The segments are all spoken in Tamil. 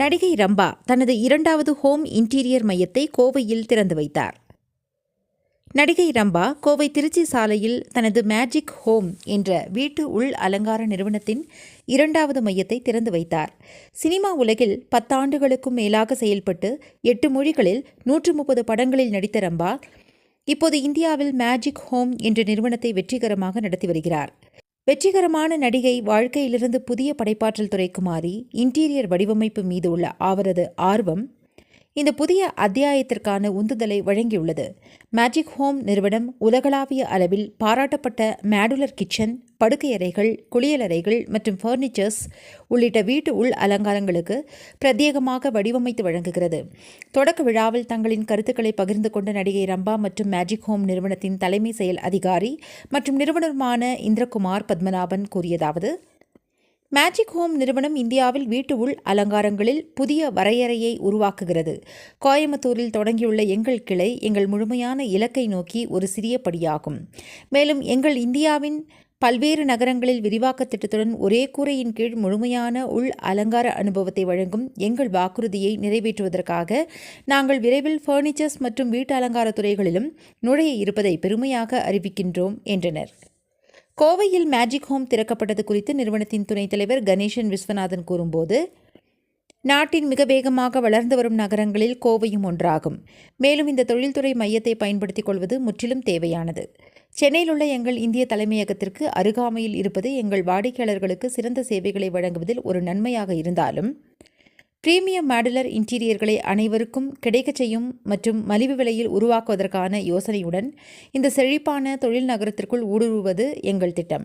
நடிகை ரம்பா தனது இரண்டாவது ஹோம் இன்டீரியர் மையத்தை கோவையில் திறந்து வைத்தார். நடிகை ரம்பா கோவை திருச்சி சாலையில் தனது மேஜிக் ஹோம் என்ற வீட்டு உள் அலங்கார நிறுவனத்தின் இரண்டாவது மையத்தை திறந்து வைத்தார். சினிமா உலகில் பத்தாண்டுகளுக்கும் மேலாக செயல்பட்டு எட்டு மொழிகளில் நூற்று முப்பது படங்களில் நடித்த ரம்பா இப்போது இந்தியாவில் மேஜிக் ஹோம் என்ற நிறுவனத்தை வெற்றிகரமாக நடத்தி வருகிறார். வெற்றிகரமான நடிகை வாழ்க்கையிலிருந்து புதிய படைப்பாற்றல் துறைக்கு மாறி இன்டீரியர் வடிவமைப்பு மீது உள்ள அவரது ஆர்வம் இந்த புதிய அத்தியாயத்திற்கான உந்துதலை வழங்கியுள்ளது. மேஜிக் ஹோம் நிறுவனம் உலகளாவிய அளவில் பாராட்டப்பட்ட மேடுலர் கிச்சன் படுக்கையறைகள் குளியலறைகள் மற்றும் ஃபர்னிச்சர்ஸ் உள்ளிட்ட வீட்டு உள் அலங்காரங்களுக்கு பிரத்யேகமாக வடிவமைத்து வழங்குகிறது. தொடக்க விழாவில் தங்களின் கருத்துக்களை பகிர்ந்து கொண்ட நடிகை ரம்பா மற்றும் மேஜிக் ஹோம் நிறுவனத்தின் தலைமை செயல் அதிகாரி மற்றும் நிறுவனருமான இந்திரகுமார் பத்மநாபன் கூறியதாவது மேஜிக் ஹோம் நிறுவனம் இந்தியாவில் வீட்டு உள் அலங்காரங்களில் புதிய வரையறையை உருவாக்குகிறது. கோயம்புத்தூரில் தொடங்கியுள்ள எங்கள் கிளை எங்கள் முழுமையான இலக்கை நோக்கி ஒரு சிறிய படியாகும். மேலும் எங்கள் இந்தியாவின் பல்வேறு நகரங்களில் விரிவாக்க திட்டத்துடன் ஒரே கூரையின் கீழ் முழுமையான உள் அலங்கார அனுபவத்தை வழங்கும் எங்கள் வாக்குறுதியை நிறைவேற்றுவதற்காக நாங்கள் விரைவில் ஃபர்னிச்சர்ஸ் மற்றும் வீட்டு அலங்கார துறைகளிலும் நுழைய இருப்பதை பெருமையாக அறிவிக்கின்றோம் என்றனர். கோவையில் மேஜிக் ஹோம் திறக்கப்பட்டது குறித்து நிறுவனத்தின் துணைத் தலைவர் கணேசன் விஸ்வநாதன் கூறும்போது நாட்டின் மிக வேகமாக வளர்ந்து வரும் நகரங்களில் கோவையும் ஒன்றாகும். மேலும் இந்த தொழில்துறை மையத்தை பயன்படுத்திக் கொள்வது முற்றிலும் தேவையானது. சென்னையில் உள்ள எங்கள் இந்திய தலைமையகத்திற்கு அருகாமையில் இருப்பது எங்கள் வாடிக்கையாளர்களுக்கு சிறந்த சேவைகளை வழங்குவதில் ஒரு நன்மையாக இருந்தாலும் பிரீமியம் மாடுலர் இன்டீரியர்களை அனைவருக்கும் கிடைக்கச் செய்யும் மற்றும் மலிவு விலையில் உருவாக்குவதற்கான யோசனையுடன் இந்த செழிப்பான தொழில் நகரத்திற்குள் ஊடுருவது எங்கள் திட்டம்.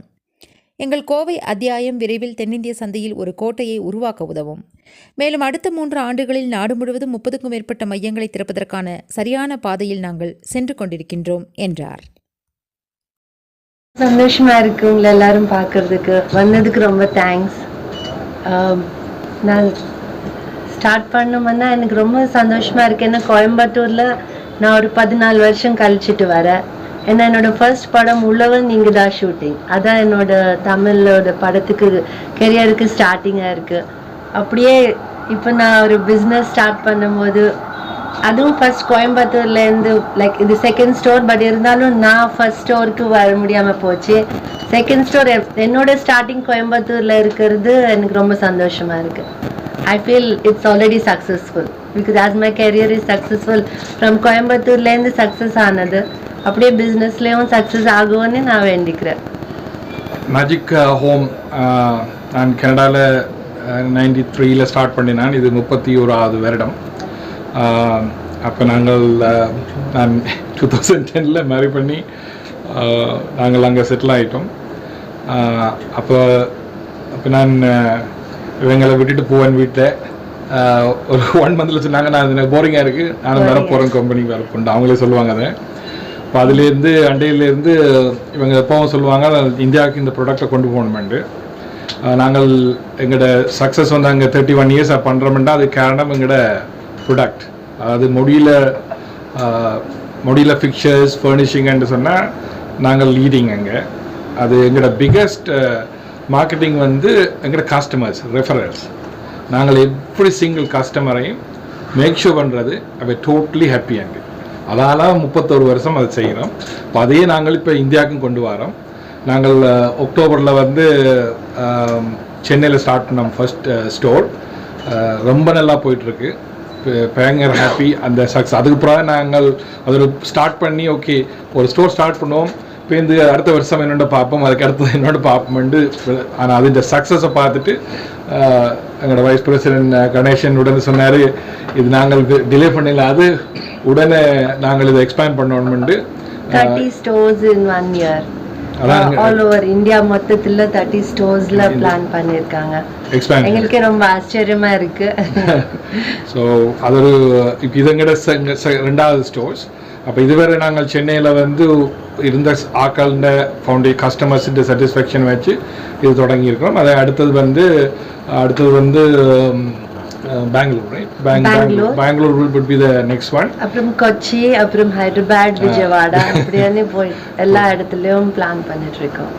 எங்கள் கோவை அத்தியாயம் விரைவில் தென்னிந்திய சந்தையில் ஒரு கோட்டையை உருவாக்க உதவும். மேலும் அடுத்த மூன்று ஆண்டுகளில் நாடு முழுவதும் முப்பதுக்கும் மேற்பட்ட மையங்களை திறப்பதற்கான சரியான பாதையில் நாங்கள் சென்று கொண்டிருக்கின்றோம் என்றார். சந்தோஷமா இருக்கு உங்களை எல்லாரும் பார்க்கறதுக்கு. வந்ததுக்கு ரொம்ப தேங்க்ஸ் நான் ஸ்டார்ட் பண்ணும்போது எனக்கு ரொம்ப சந்தோஷமாக இருக்குது ஏன்னா கோயம்புத்தூரில் நான் ஒரு பதினாலு வருஷம் கழிச்சிட்டு வரேன். ஏன்னா என்னோட ஃபர்ஸ்ட் படம் உள்ளவன் நீங்கள் தான் ஷூட்டிங் அதான் என்னோட தமிழோட படத்துக்கு கெரியருக்கு ஸ்டார்டிங்காக இருக்குது அப்படியே இப்போ நான் ஒரு பிஸ்னஸ் ஸ்டார்ட் பண்ணும்போது அதுவும் ஃபர்ஸ்ட் கோயம்புத்தூர்ல இருந்து லைக் இது செகண்ட் ஸ்டோர் பட் இருந்தாலும் நான் ஃபர்ஸ்ட் ஸ்டோருக்கு வர முடியாம போச்சு. செகண்ட் ஸ்டோர் என்னோட ஸ்டார்டிங் கோயம்புத்தூர்ல இருக்கிறது எனக்கு ரொம்ப சந்தோஷமா இருக்கு. I feel it's already successful because as my career is successful from கோயம்புத்தூர்லேருந்து சக்ஸஸ் ஆனது அப்படியே பிஸ்னஸ்லேயும் சக்ஸஸ் ஆகும்னு நான் வேண்டிக்கிறேன். மேஜிக் ஹோம் uh, uh, நான் கனடாவில் நைன்டி uh, த்ரீயில் ஸ்டார்ட் பண்ணினான். இது முப்பத்தி ஓராவது வருடம். அப்போ நாங்கள் நான் டூ தௌசண்ட் டெனில் மேரி பண்ணி நாங்கள் அங்கே செட்டில் ஆகிட்டோம் அப்போ அப்போ நான் இவங்களை விட்டுட்டு போவேன் வீட்டில் ஒரு ஒன் மந்தில் சொன்னாங்க நான் இது போரிங்காக இருக்குது நான் வேற போகிறேன் கம்பெனிக்கு வேறு போண்டு அவங்களே சொல்லுவாங்க அதை. இப்போ அதுலேருந்து அண்டையிலேருந்து இவங்க எப்பவும் சொல்லுவாங்க இந்தியாவுக்கு இந்த ப்ராடக்டை கொண்டு போகணுமெண்டு. நாங்கள் எங்களோட சக்ஸஸ் வந்து அங்கே தேர்ட்டி ஒன் இயர்ஸாக பண்ணுறோம்னா அது காரணம் எங்களோட ப்ராடக்ட் அதாவது முடியல முடியல ஃபிக்சர்ஸ் ஃபர்னிஷிங்கன்னு சொன்னால் நாங்கள் லீடிங் அங்கே. அது எங்களோட பிக்கஸ்ட் மார்க்கெட்டிங் வந்து எங்களோட கஸ்டமர்ஸ் ரெஃபரல்ஸ் நாங்கள் எப்படி சிங்கிள் கஸ்டமரையும் மேக் ஷோ பண்ணுறது அவை டோட்டலி ஹாப்பி அங்கே. அதால் முப்பத்தோரு வருஷம் அதை செய்கிறோம் இப்போ அதையே நாங்கள் இப்போ இந்தியாவுக்கும் கொண்டு வரோம். நாங்கள் அக்டோபரில் வந்து சென்னையில் ஸ்டார்ட் பண்ணோம் ஃபஸ்ட் ஸ்டோர் ரொம்ப நல்லா போயிட்டுருக்கு பயங்கர ஹாப்பி அந்த சக்ஸ் அதுக்கு பிறகு நாங்கள் அதில் ஸ்டார்ட் பண்ணி ஓகே ஒரு ஸ்டோர் ஸ்டார்ட் பண்ணுவோம். பேருந்து அடுத்த வருஷம் என்னோட பார்ப்போம். அதுக்கு அடுத்தது என்னோட பார்ப்போம்ண்டு ஆனால் அது இந்த சக்ஸஸை பார்த்துட்டு எங்களோட வைஸ் பிரசிடென்ட் கணேசன் உடனே சொன்னார் இது நாங்கள் டிலே பண்ணல அது உடனே நாங்கள் இதை expand பண்ணணும்ண்டு thirty stores in one year all over India மொத்தத்துல தேர்ட்டி ஸ்டோர்ஸ்ல பிளான் பண்ணிருக்காங்க எங்களுக்கே ரொம்ப ஆச்சரியமா இருக்கு. ஸோ அது ஒரு இப்போ இதங்கட ரெண்டாவது ஸ்டோர்ஸ் அப்போ இதுவரை நாங்கள் சென்னையில் வந்து இருந்த ஆக்கள்ட ஃபவுண்டே கஸ்டமர்ஸுடைய சாட்டிஸ்ஃபேக்ஷன் வச்சு இது தொடங்கியிருக்கிறோம். அதை அடுத்தது வந்து அடுத்தது வந்து Bangalore right Bangalore. Bangalore will but be the next one அப்புறம் கொச்சி அப்புறம் ஹைதராபாத் விஜயவாடா அப்படியே போய் எல்லா இடத்துலயும் பிளான் பண்ணிட்டு இருக்கோம்.